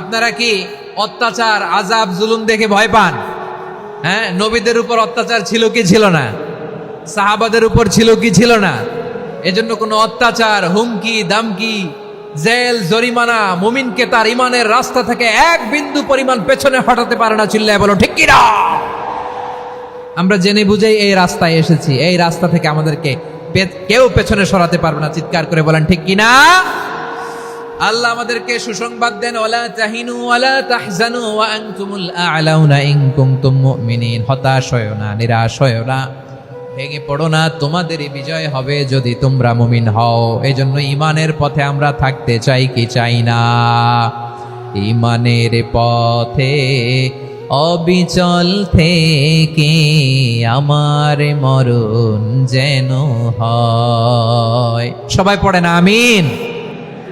আপনারা কি অত্যাচার আজাব জুলুম দেখে ভয় পান? হ্যাঁ নবীদের উপর অত্যাচার ছিল কি ছিল না? সাহাবাদের উপর ছিল কি ছিল না? এজন্য কোনো অত্যাচার, হুমকি, দামকি, জেল, জরিমানা, মুমিনকে তার ইমানের রাস্তা থেকে এক বিন্দু পরিমাণ পেছনে হটাতে পারে না চিল্লায় বলো ঠিক কিনা? আমরা জেনে বুঝেই এই রাস্তায় এসেছি। এই রাস্তা থেকে আমাদেরকে কেউ পেছনে সরাতে পারবে না, চিৎকার করে বলেন, ঠিক কিনা? আল্লাহ আমাদেরকে সুসংবাদ দেন, ওয়ালা তাহিনু ওয়ালা তাহজানু ওয়া আনতুমুল আ'লাউনা ইন কুনতুম মুমিনিন। হতাশ হয়ো না, নিরাশ হয়ো না। ভেঙে পড়ো না, তোমাদেরই বিজয় হবে যদি তোমরা মুমিন হও। এই জন্য ইমানের পথে আমরা থাকতে চাই কি চাই না। ইমানের পথে অবিচল থেকে আমার মরণ যেন হয়। সবাই পড়ে না, আমিন।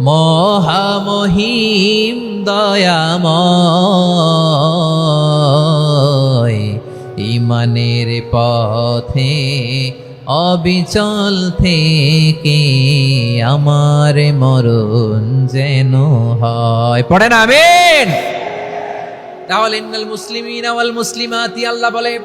মহামহিম দয়াময়, ইমানের পথে অবিচল থেকে আমার মরণ যেন হয়। পড়েন, আমিন। তাহলে ইন্নাল মুসলিমিন ওয়াল মুসলিমাতি, আল্লাহ বলে,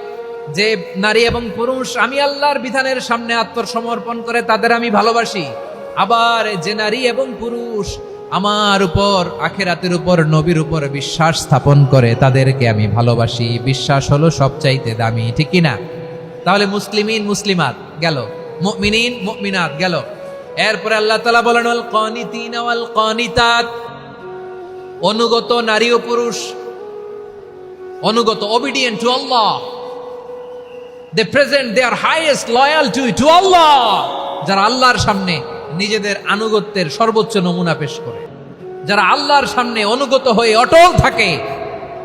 যে নারী এবং পুরুষ, আমি আল্লাহর বিধানের সামনে আত্মসমর্পণ করে, তাদের আমি ভালোবাসি। আবার যে নারী এবং পুরুষ আমার উপর, আখেরাতের উপর, নবীর উপর বিশ্বাস স্থাপন করে, তাদেরকে আমি ভালোবাসি। বিশ্বাস হলো সবচাইতে দামি, ঠিক কি না? তাহলে মুসলিমিন, মুসলিমাত গেল। মুমিনিন, মুমিনাত গেল। এরপরে আল্লাহ তাআলা বলেন, ওয়াল কানিতিন ওয়াল কানিতাত। অনুগত নারী ও পুরুষ, অনুগত obedient to Allah they present their highest loyalty to Allah যারা আল্লাহর সামনে নিজেদের আনুগত্যের সর্বোচ্চ নমুনা পেশ করে। যারা আল্লাহর সামনে অনুগত হয়ে অটল থাকে,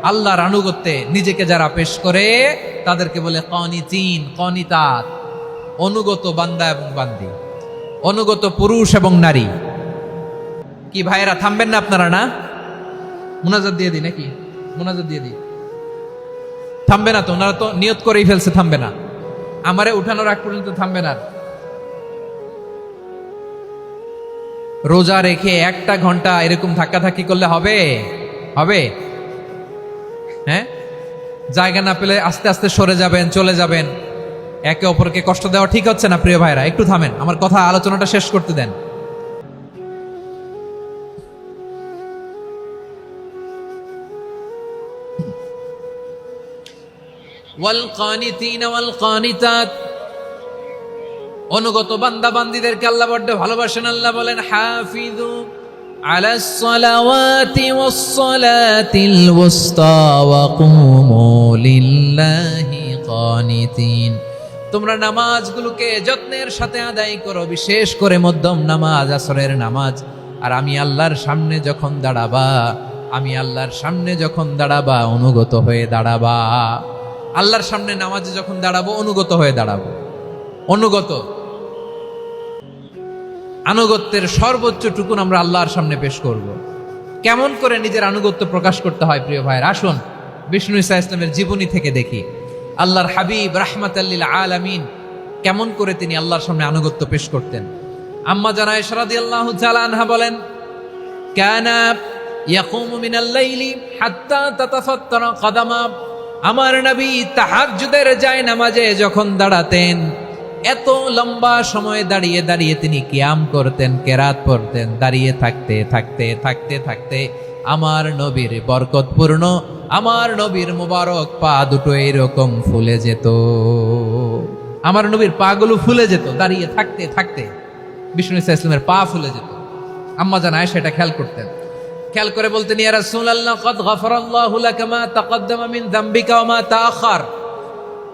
আল্লাহর আনুগত্যে নিজেকে যারা পেশ করে, তাদেরকে বলে কনি কনিতিন, কনিতাত, অনুগত বান্দা এবং বান্দি, অনুগত পুরুষ এবং নারী। কি ভাইয়েরা, থামবেন না আপনারা না? মোনাজাত দিয়ে দিই নাকি? মুনাজাত দিয়ে দিই। থামবে না তো? ওনারা তো নিয়ত করেই ফেলছে, থামবে না। আমারে উঠানোর আগ পর্যন্ত থামবে না রোজা রেখে একটা ঘন্টা এরকম ধাক্কাধাক্কি করলে হবে হবে হ্যাঁ জায়গা না পেলে আস্তে আস্তে সরে যাবেন চলে যাবেন একে অপরকে কষ্ট দেওয়া ঠিক হচ্ছে না প্রিয় ভাইরা একটু থামেন আমার কথা আলোচনাটা শেষ করতে দেন والقانتين والقانتات অনুগত বান্দা বান্দিদেরকে আল্লাহ বড্ড ভালোবাসেন আল্লাহ বলেন হাফিজু على الصلوات والصلاة الوسطى وقوموا لله قانتين তোমরা নামাজগুলোকে যত্নের সাথে আদায় করো বিশেষ করে মধ্যম নামাজ আসরের নামাজ আর আমি আল্লাহর সামনে যখন দাঁড়াবা আমি আল্লাহর সামনে যখন দাঁড়াবা অনুগত হয়ে দাঁড়াবা আল্লাহর সামনে নামাজে যখন দাঁড়াবো অনুগত হয়ে দাঁড়াবো অনুগত আনুগত্যের সর্বোচ্চ টুকুন আমরা আল্লাহর সামনে পেশ করব। কেমন করে নিজের আনুগত্য প্রকাশ করতে হয়, প্রিয় ভাইয়ের? আসুন, বিষ্ণু ইসা ইসলামের জীবনী থেকে দেখি। আল্লাহর হাবিব রাহমাত রাহমাতাল্লিল আলামিন কেমন করে তিনি আল্লাহর সামনে আনুগত্য পেশ করতেন। আম্মা জানা ইশরাদি আল্লাহ আনহা বলেন, কানা ইয়াকুমু মিনাল লাইলি হাত্তা তাতাফাত্তারা কাদামা। আমার নবী তাহাজ্জুদের যায় নামাজে যখন দাঁড়াতেন এত লম্বা সময় দাঁড়িয়ে দাঁড়িয়ে তিনি কিয়াম করতেন, কেরাত পড়তেন, দাঁড়িয়ে থাকতে থাকতে থাকতে থাকতে আমার নবীর বরকতপূর্ণ আমার নবীর মুবারক পা দুটো এরকম ফুলে যেত। আমার নবীর পাগুলো ফুলে যেত, দাঁড়িয়ে থাকতে থাকতে বিষ্ণু ইসা ইসলামের পা ফুলে যেত। আম্মা জান আয়েশা এটা খেয়াল করতেন। খেয়াল করে বলতেন, ইয়া রাসূলুল্লাহ, কদ গফারাল্লাহু লাকা মা তাকদ্দামা মিন যামবিকা ওয়া মা তাআখার।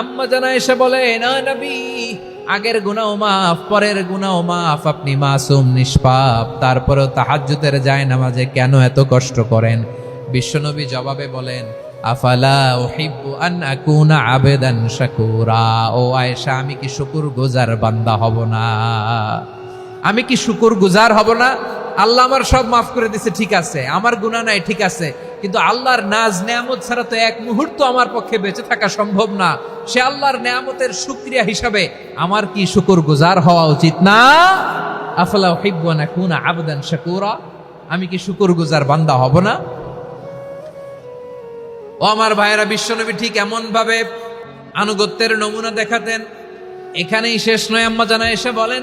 আম্মা জানা এসে বলে, না নবী, আগের গুনাও মাফ, পরের গুনাও মাফ, আপনি মাসুম, নিষ্পাপ, তারপরেও তাহাজ্জুদের যায় নামাজে কেন এত কষ্ট করেন? বিশ্বনবী জবাবে বলেন, আফালা উহিব্বু আন আকুনা আবেদান শাকুরা, ও আয়েশা, আমি কি শুকুর গুজার বান্দা হব না? আমি কি শুকুর গুজার হব না? আল্লাহ আমার সব মাফ করে দিছে, ঠিক আছে। আমার গুণা নাই, ঠিক আছে। কিন্তু আল্লাহর নাজ নেয়ামত ছাড়া তো এক মুহূর্ত আমার পক্ষে বেঁচে থাকা সম্ভব না। সে আল্লাহর নেয়ামতের সুক্রিয়া হিসাবে আমার কি শুকুর গুজার হওয়া উচিত না? আফলা হিব্বানা কুনা আবদান শাকুরা। আমি কি শুকুর গুজার বান্দা হব না? ও আমার ভাইয়েরা, বিশ্বনবী ঠিক এমন ভাবে আনুগত্যের নমুনা দেখাতেন। এখানেই শেষ নয়, আম্মা জানা এসে বলেন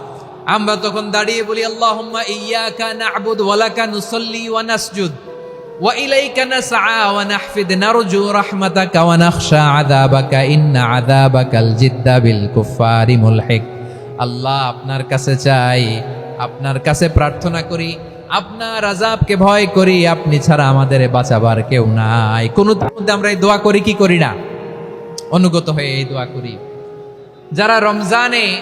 আমরা তখন দাঁড়িয়ে বলি আল্লাহ আল্লাহ আপনার কাছে চাই, আপনার কাছে প্রার্থনা করি, আপনার আজাবকে ভয় করি, আপনি ছাড়া আমাদের বাঁচাবার কেউ নাই। কোন মধ্যে আমরা এই দোয়া করি, কি করি না? অনুগত হয়ে এই দোয়া করি। যারা রমজানে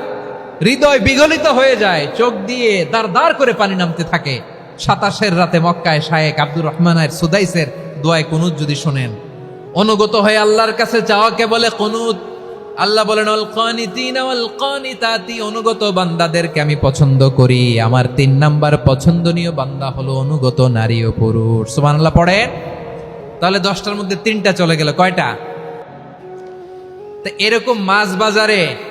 হৃদয় বিগলিত হয়ে যায়, চোখ দিয়ে দাঁড় দাঁড় করে পানি নামতে থাকে। সাতাশের রাতে মক্কায় শায়েক আব্দুর রহমানের সুদাইসের দোয়ায় কুনুত যদি শোনেন। অনুগত হয়ে আল্লাহর কাছে চাওয়াকে বলে কুনুত? আল্লাহ বলেন অনুগত বান্দাদেরকে আমি পছন্দ করি। আমার তিন নাম্বার পছন্দনীয় বান্দা হলো অনুগত নারী ও পুরুষ। সুবহানাল্লাহ, পড়েন? তাহলে দশটার মধ্যে তিনটা চলে গেল, কয়টা? তো এরকম মাছ বাজারে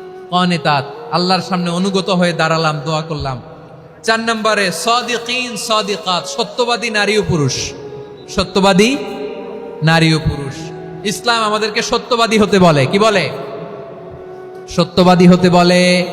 কনেতাত আল্লাহর সামনে অনুগত হয়ে দাঁড়ালাম, দোয়া করলাম। চার নম্বরে, সদিকিন সদিকাত, সত্যবাদী নারী ও পুরুষ। সত্যবাদী নারী ও পুরুষ। ইসলাম আমাদেরকে সত্যবাদী হতে বলে। কি বলে? সত্যবাদী হতে বলে